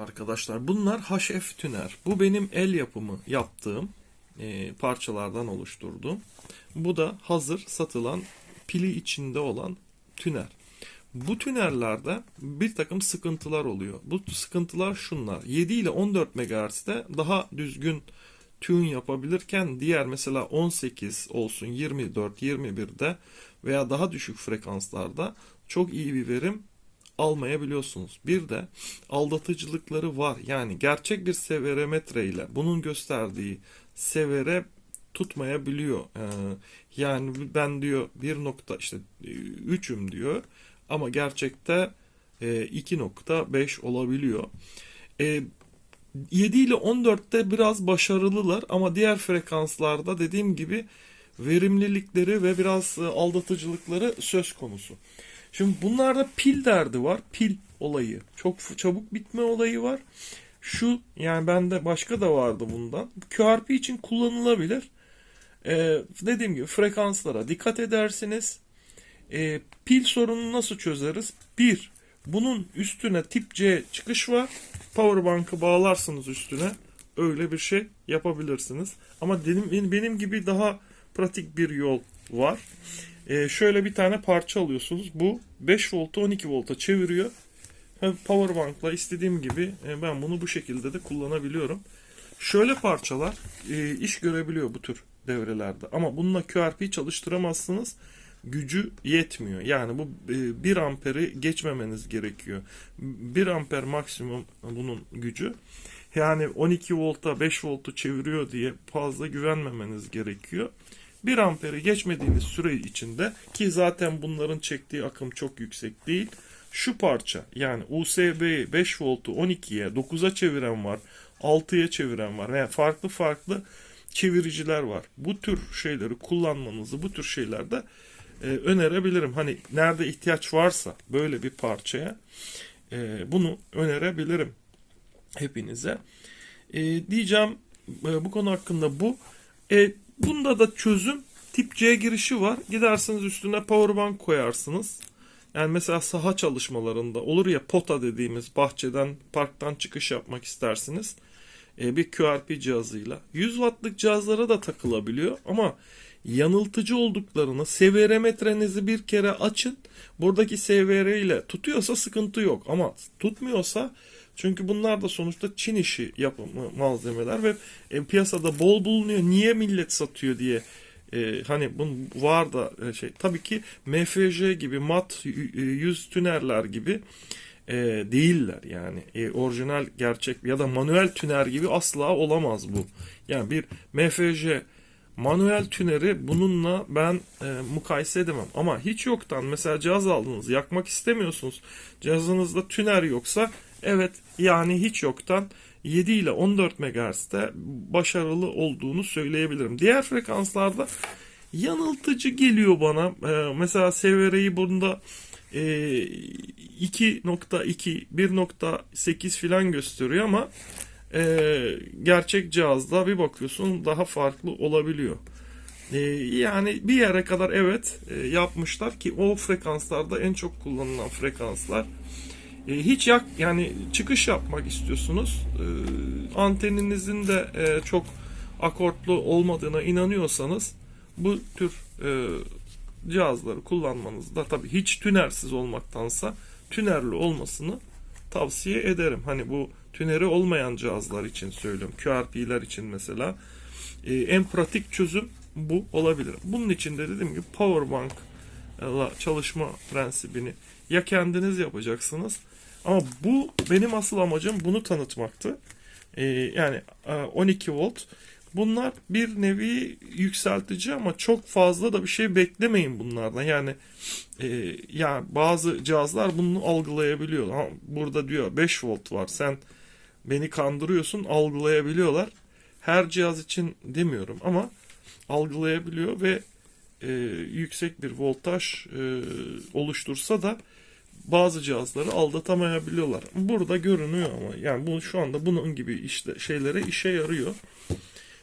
Arkadaşlar bunlar HF tüner. Bu benim el yapımı yaptığım e, parçalardan oluşturduğum. Bu da hazır satılan pili içinde olan tüner. Bu tünerlerde bir takım sıkıntılar oluyor. Bu sıkıntılar şunlar. 7 ile 14 MHz'de daha düzgün tune yapabilirken diğer mesela 18 olsun 24, 21'de veya daha düşük frekanslarda çok iyi bir verim almayabiliyorsunuz. Bir de aldatıcılıkları var. Yani gerçek bir severometre ile bunun gösterdiği severe tutmayabiliyor. Ee, yani ben diyor bir nokta işte 3'üm diyor ama gerçekte e, 2.5 olabiliyor. E, 7 ile 14'te biraz başarılılar ama diğer frekanslarda dediğim gibi verimlilikleri ve biraz e, aldatıcılıkları söz konusu. Şimdi bunlarda pil derdi var. Pil olayı. Çok çabuk bitme olayı var. Şu yani bende başka da vardı bundan. QRP için kullanılabilir. Ee, dediğim gibi frekanslara dikkat edersiniz. Ee, pil sorununu nasıl çözeriz? Bir, bunun üstüne tip C çıkış var. Powerbank'ı bağlarsınız üstüne. Öyle bir şey yapabilirsiniz. Ama benim, benim gibi daha pratik bir yol var. Ee, şöyle bir tane parça alıyorsunuz. Bu 5 voltu 12 volta çeviriyor. Hem Powerbank'la istediğim gibi e, ben bunu bu şekilde de kullanabiliyorum. Şöyle parçalar e, iş görebiliyor bu tür devrelerde. Ama bununla QRP çalıştıramazsınız. Gücü yetmiyor. Yani bu e, 1 amperi geçmemeniz gerekiyor. 1 amper maksimum bunun gücü. Yani 12 volta 5 voltu çeviriyor diye fazla güvenmemeniz gerekiyor. 1 amperi geçmediğiniz süre içinde ki zaten bunların çektiği akım çok yüksek değil. Şu parça yani USB'yi 5 voltu 12'ye 9'a çeviren var. 6'ya çeviren var. Yani farklı farklı çeviriciler var. Bu tür şeyleri kullanmanızı bu tür şeylerde e, önerebilirim. Hani nerede ihtiyaç varsa böyle bir parçaya e, bunu önerebilirim hepinize. E, diyeceğim e, bu konu hakkında bu. E, bunda da çözüm tip C girişi var. Gidersiniz üstüne powerbank koyarsınız. Yani mesela saha çalışmalarında olur ya pota dediğimiz bahçeden parktan çıkış yapmak istersiniz. E, bir QRP cihazıyla. 100 wattlık cihazlara da takılabiliyor ama yanıltıcı olduklarını severometrenizi bir kere açın. Buradaki SVR ile tutuyorsa sıkıntı yok ama tutmuyorsa çünkü bunlar da sonuçta Çin işi yapımı malzemeler ve e, piyasada bol bulunuyor. Niye millet satıyor diye e, hani bunun var da e, şey tabii ki MFJ gibi mat y- y- yüz tünerler gibi e, değiller yani E, orijinal gerçek ya da manuel tüner gibi asla olamaz bu. Yani bir MFJ manuel tüneri bununla ben e, mukayese edemem. Ama hiç yoktan mesela cihaz aldınız yakmak istemiyorsunuz. Cihazınızda tüner yoksa evet yani hiç yoktan 7 ile 14 MHz'de başarılı olduğunu söyleyebilirim. Diğer frekanslarda yanıltıcı geliyor bana. E, mesela SVR'yi bunda 2.2 1.8 filan gösteriyor ama e, gerçek cihazda bir bakıyorsun daha farklı olabiliyor. E, yani bir yere kadar evet e, yapmışlar ki o frekanslarda en çok kullanılan frekanslar. E, hiç yak yani çıkış yapmak istiyorsunuz. E, anteninizin de e, çok akortlu olmadığına inanıyorsanız bu tür e, cihazları kullanmanızda tabii hiç tünersiz olmaktansa tünerli olmasını tavsiye ederim. Hani bu tüneri olmayan cihazlar için söylüyorum. QRP'ler için mesela e, en pratik çözüm bu olabilir. Bunun için de dediğim gibi powerbank çalışma prensibini ya kendiniz yapacaksınız ama bu benim asıl amacım bunu tanıtmaktı. E, yani e, 12 volt Bunlar bir nevi yükseltici ama çok fazla da bir şey beklemeyin bunlardan. Yani e, ya bazı cihazlar bunu algılayabiliyor. Ha, burada diyor 5 volt var. Sen beni kandırıyorsun algılayabiliyorlar. Her cihaz için demiyorum ama algılayabiliyor ve e, yüksek bir voltaj e, oluştursa da bazı cihazları aldatamayabiliyorlar. Burada görünüyor ama yani bu şu anda bunun gibi işte şeylere işe yarıyor.